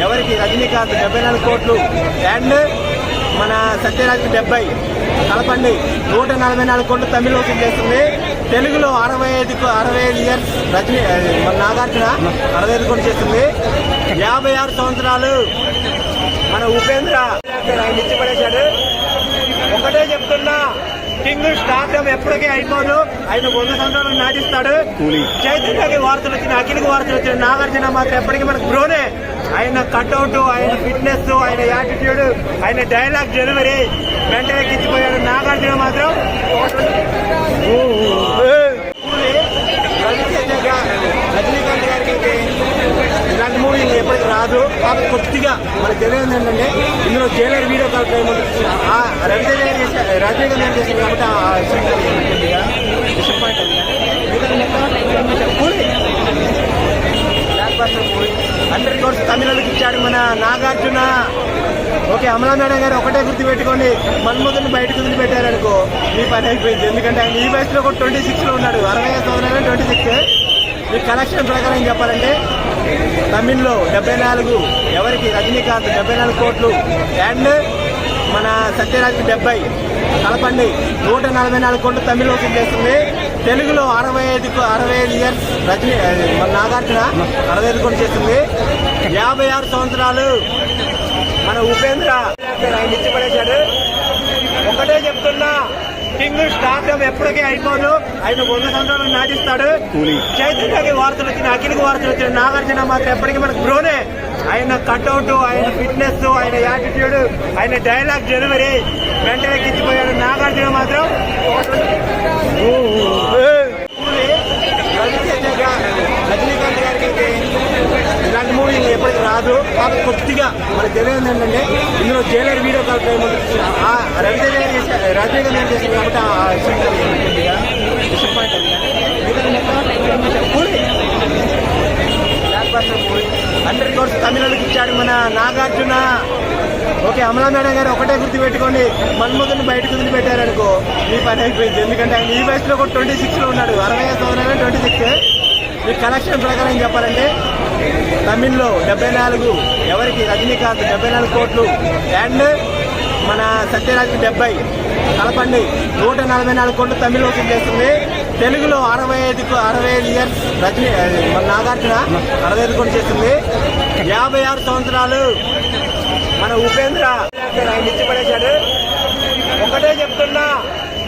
ఎవరికి రజనీకాంత్ డెబ్బై నాలుగు కోట్లు. అండ్ మన సత్యరాజ్ డెబ్బై. కలపండి నూట నలభై నాలుగు కోట్లు తమిళ వసూలు చేస్తుంది. తెలుగులో అరవై ఐదు అరవై ఐదు ఇయర్స్ రజనీ మన నాగార్జున అరవై ఐదు కోట్లు చేస్తుంది. యాభై ఆరు సంవత్సరాలు మన ఉపేంద్ర. ఆయన ఇచ్చి పడేశాడు. ఒకటే చెప్తున్నా. కింగ్ స్టార్టమ్ ఎప్పటికీ అయిపోదు. ఆయన వంద సంవత్సరాలు నాటిస్తాడు. చైతన్యకి వార్తలు వచ్చిన అఖిల్కి వార్తలు వచ్చిన నాగార్జున మాత్రం ఎప్పటికీ మనకు బ్రోనే ఆయన కట్అవుట్ ఆయన ఫిట్నెస్ ఆయన యాటిట్యూడ్ ఆయన డైలాగ్ డెలివరీ వెంటనే కిచ్చిపోయాడు నాగార్జున మాత్రం కూలీ, రవితేజ గా- రజనీకాంత్ గారికి అయితే ఇలాంటి మూవీ ఎప్పటికీ మాకు కొద్దిగా మనకు తెలియదు ఏంటంటే ఇందులో జైలర్ వీడియో కాల్ టైం ఉంటుంది. రవితేజ గారు గారు చేశారు కాబట్టి ఆ హండ్రెడ్ కోర్స్ తమిళకి ఇచ్చాడు మన నాగార్జున. ఓకే అమలా మేడం గారు ఒకటే గుర్తు పెట్టుకోండి మన్మధుని బయటకు వదిలి పెట్టారనుకో మీ పని అయిపోయింది. ఎందుకంటే ఆయన ఈ వయసులో కూడా ట్వంటీ సిక్స్లో ఉన్నాడు. అరవై ఐదు సంవత్సరాలు ట్వంటీ సిక్స్ ఈ కనెక్షన్ ప్రకారం చెప్పాలంటే తమిళ్ళో డెబ్బై నాలుగు ఎవరికి? రజనీకాంత్ డెబ్బై నాలుగు కోట్లు. అండ్ మన సత్యరాజ్కి డెబ్బై. కలపండి. నూట నలభై నాలుగు కోట్లు తమిళ్ వసూలు చేస్తుంది. తెలుగులో అరవై ఐదు అరవై ఐదు ఇయర్స్ రజనీ మన నాగార్జున అరవై ఐదు కోట్లు చేస్తుంది. యాభై ఆరు సంవత్సరాలు మన ఉపేంద్ర. ఆయన ఇచ్చి పడేశాడు ఒకటే చెప్తున్నా. కింగ్ స్టార్టమ్ ఎప్పటికీ అయిపోదు. ఆయన వంద సంవత్సరాలు నాటిస్తాడు. చైతన్యకి వార్తలు వచ్చిన అఖిల్కి వార్తలు వచ్చిన నాగార్జున మాత్రం ఎప్పటికీ మనకు బ్రోనే ఆయన కట్అవుట్ ఆయన ఫిట్నెస్ ఆయన యాటిట్యూడ్ ఆయన డైలాగ్ డెలివరీ వెంటనే కిచ్చిపోయాడు నాగార్జున మాత్రం కూలీ, రవితేజ గా- రజనీకాంత్ గారికి అయితే ఇలాంటి మూవీ కాదు. రాదు కొద్దిగా మనకు తెలియదు ఏంటంటే ఇందులో Jailer video call time Raviteja గారు చేశారు రవితేజ గారు చేశారు కాబట్టి ఆ సీన్ హండ్రెడ్ కోర్స్ తమిళకి ఇచ్చాడు మన నాగార్జున. ఓకే అమలా మేడం గారు ఒకటే గుర్తు పెట్టుకోండి మన్మధుని బయటకు వదిలి పెట్టారనుకో మీ పని అయిపోయింది. ఎందుకంటే ఆయన ఈ వయసులో ఒక ట్వంటీ సిక్స్లో ఉన్నాడు. అరవై ఐదు సంవత్సరాలు ట్వంటీ సిక్స్ మీ కలెక్షన్ ప్రకారం చెప్పాలంటే తమిళ్ళో డెబ్బై నాలుగు ఎవరికి? రజనీకాంత్ డెబ్బై నాలుగు కోట్లు. అండ్ మన సత్యరాజ్ డెబ్బై. కలపండి. నూట నలభై నాలుగు కోట్లు తమిళ వసూలు చేస్తుంది. తెలుగులో అరవై ఐదు అరవై ఐదు ఇయర్స్ రజనీ మన నాగార్జున అరవై ఐదు కోట్లు చేస్తుంది. యాభై ఆరు సంవత్సరాలు మన ఉపేంద్ర. ఆయన ఇచ్చి పడేశాడు ఒకటే చెప్తున్నా.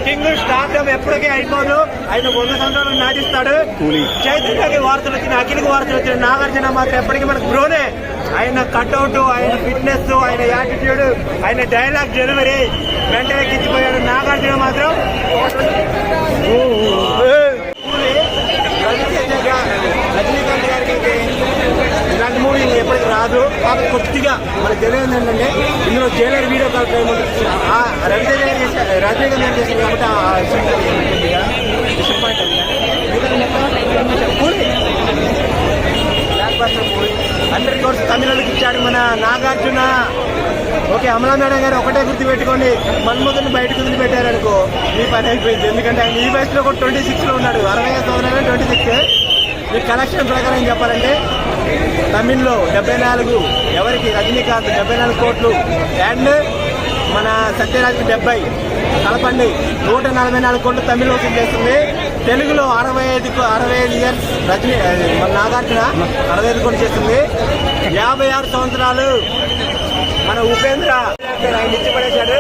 కింగ్ స్టార్టమ్ ఎప్పటికీ అయిపోదు. ఆయన వంద సంవత్సరాలు నాటిస్తాడు. చైతన్యకి వార్తలు వచ్చిన అఖిల్కి వార్తలు వచ్చిన నాగార్జున మాత్రం ఎప్పటికీ మనకు బ్రోనే ఆయన కట్అవుట్ ఆయన ఫిట్నెస్ ఆయన యాటిట్యూడ్ ఆయన డైలాగ్ డెలివరీ వెంటనే కిచ్చిపోయాడు నాగార్జున మాత్రం. రజనీకాంత్ గారికి ఇలాంటి మూవీ ఎప్పటికీ రాదు. కాకపోతే కొద్దిగా మనకు తెలియదు ఏంటంటే ఇందులో జైలర్ వీడియో కాల్ తమిళకి ఇచ్చాడు మన నాగార్జున ఓకే అమలా మేడం గారు ఒకటే గుర్తు పెట్టుకోండి మన్మధుని బయటకు వదిలి పెట్టారనుకో మీ పని అయిపోయింది ఎందుకంటే ఆయన ఈ వయసులో ఒక ట్వంటీ సిక్స్లో ఉన్నాడు అరవై ఐదు సంవత్సరాలు ట్వంటీ సిక్స్ మీ కలెక్షన్ ప్రకారం చెప్పాలంటే తమిళ్ళో డెబ్బై నాలుగు ఎవరికి రజనీకాంత్ డెబ్బై నాలుగు కోట్లు అండ్ మన సత్యరాజ్కి డెబ్బై కలపండి. నూట నలభై నాలుగు కోట్లు తమిళ వసూలు చేస్తుంది. తెలుగులో అరవై ఐదు అరవై ఐదు ఇయర్స్ రజనీ మన నాగార్జున అరవై ఐదు కోట్లు చేస్తుంది. యాభై ఆరు సంవత్సరాలు మన ఉపేంద్ర ఆయన ఇచ్చి పడేశాడు.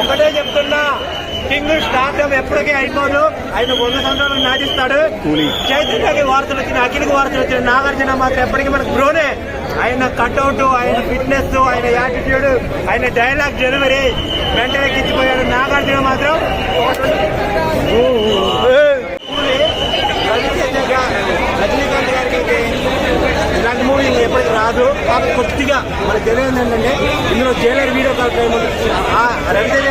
ఒకటే చెప్తున్నా కింగ్ స్టార్టమ్ ఎప్పటికీ అయిపోదు. ఆయన వంద సంవత్సరాలు నాటిస్తాడు. చైతన్యకి వార్తలు వచ్చిన అఖిల్కి వార్తలు వచ్చిన నాగార్జున మాత్రం ఎప్పటికీ మనకు బ్రోనే ఆయన కట్అవుట్ ఆయన ఫిట్నెస్ ఆయన యాటిట్యూడ్ ఆయన డైలాగ్ డెలివరీ వెంటనే కిచ్చిపోయాడు నాగార్జున మాత్రం. రజనీకాంత్ గారికి అయితే ఇలాంటి మూవీ ఎప్పటికీ రాదు. కొద్దిగా మనకు తెలియదు ఏంటంటే ఇందులో జైలర్ వీడియో కాల్ ఆ రవితేజ